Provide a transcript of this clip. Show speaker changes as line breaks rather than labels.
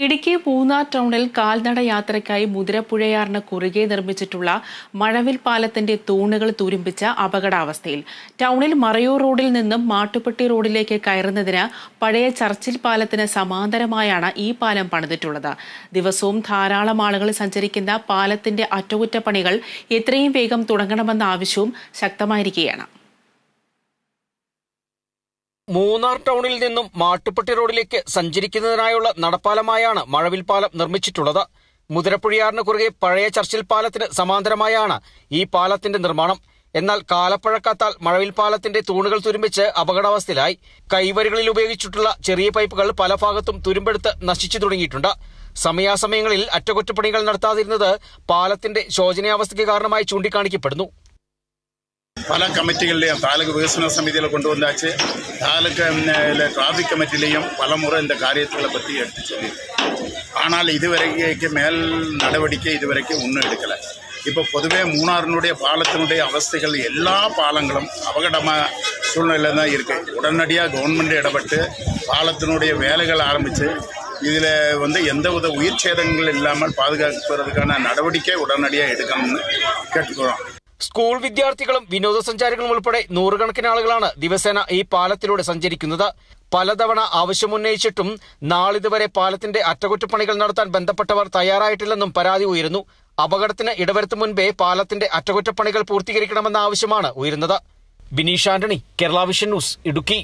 ഇടുക്കി പൂന്നാർ ടൗണിൽ കാൽനട യാത്രയ്ക്കായി മുതിരപ്പുഴയാറിന് കുറുകെ നിർമ്മിച്ചിട്ടുള്ള മഴവിൽ പാലത്തിന്റെ തൂണുകൾ തുരുമ്പിച്ച അപകടാവസ്ഥയിൽ ടൗണിൽ മറയൂർ റോഡിൽ നിന്നും മാട്ടുപ്പെട്ടി റോഡിലേക്ക് കയറുന്നതിന് പഴയ ചർച്ചിൽ പാലത്തിന് സമാന്തരമായാണ് ഈ പാലം പണിതിട്ടുള്ളത്. ദിവസവും ധാരാളം ആളുകൾ സഞ്ചരിക്കുന്ന പാലത്തിന്റെ അറ്റകുറ്റപ്പണികൾ എത്രയും വേഗം തുടങ്ങണമെന്ന ആവശ്യവും ശക്തമായിരിക്കുകയാണ്.
മൂന്നാർ ടൗണിൽ നിന്നും മാട്ടുപ്പെട്ടി റോഡിലേക്ക് സഞ്ചരിക്കുന്നതിനായുള്ള നടപ്പാലമായാണ് മഴവിൽ പാലം നിർമ്മിച്ചിട്ടുള്ളത്. മുതിരപ്പുഴയാറിന് കുറുകെ പഴയ ചർച്ചിൽ പാലത്തിന് സമാന്തരമായാണ് ഈ പാലത്തിന്റെ നിർമ്മാണം. എന്നാൽ കാലപ്പഴക്കത്താൽ മഴവിൽ പാലത്തിന്റെ തൂണുകൾ തുരുമ്പിച്ച് അപകടാവസ്ഥയിലായി. കൈവരികളിൽ ഉപയോഗിച്ചിട്ടുള്ള ചെറിയ പൈപ്പുകൾ പല ഭാഗത്തും തുരുമ്പെടുത്ത് നശിച്ചു തുടങ്ങിയിട്ടുണ്ട്. സമയാസമയങ്ങളിൽ അറ്റകുറ്റപ്പണികൾ നടത്താതിരുന്നത് പാലത്തിന്റെ ശോചനീയാവസ്ഥയ്ക്ക് കാരണമായി ചൂണ്ടിക്കാണിക്കപ്പെടുന്നു.
പല കമ്മിറ്റികളിലെയും താലൂക്ക് വികസന സമിതിയിൽ കൊണ്ടുവന്നാച്ച് താലൂക്കിലെ ട്രാഫിക் കമ്മിറ്റിയിലെയും പലമുறை இந்த காரியத்தை பற்றி எடுத்து சொல்லி ஆனால் இதுவரைக்கு மேல் நடவடிக்கை இதுவரைக்கும் ஒன்றும் எடுக்கலை இப்போ பொதுவே மூணாറിனுடைய பாலத்தினுடைய அவஸ்தைகள் எல்லா பாலங்களும் அபகடமாக சூழ்நிலையில் தான் இருக்குது உடனடியாக கவர்மெண்ட் இடப்பட்டு பாலத்தினுடைய வேலைகள் ஆரம்பித்து இதில் வந்து எந்த வித உயிர் சேதங்கள் இல்லாமல் பாதுகாக்கிறதுக்கான நடவடிக்கை உடனடியாக எடுக்கணும்னு கேட்டுக்கிறோம்
സ്കൂൾ വിദ്യാർത്ഥികളും വിനോദസഞ്ചാരികളും ഉൾപ്പെടെ നൂറുകണക്കിന് ആളുകളാണ് ദിവസേന ഈ പാലത്തിലൂടെ സഞ്ചരിക്കുന്നത്. പലതവണ ആവശ്യമുന്നയിച്ചിട്ടും നാളിതുവരെ പാലത്തിന്റെ അറ്റകുറ്റപ്പണികൾ നടത്താൻ ബന്ധപ്പെട്ടവർ തയ്യാറായിട്ടില്ലെന്നും പരാതി ഉയരുന്നു. അപകടത്തിന് ഇടവരുത്തും മുൻപേ പാലത്തിന്റെ അറ്റകുറ്റപ്പണികൾ പൂർത്തീകരിക്കണമെന്ന ആവശ്യമാണ് ഉയരുന്നത്. Bineesh Antony Kerala vision news Idukki.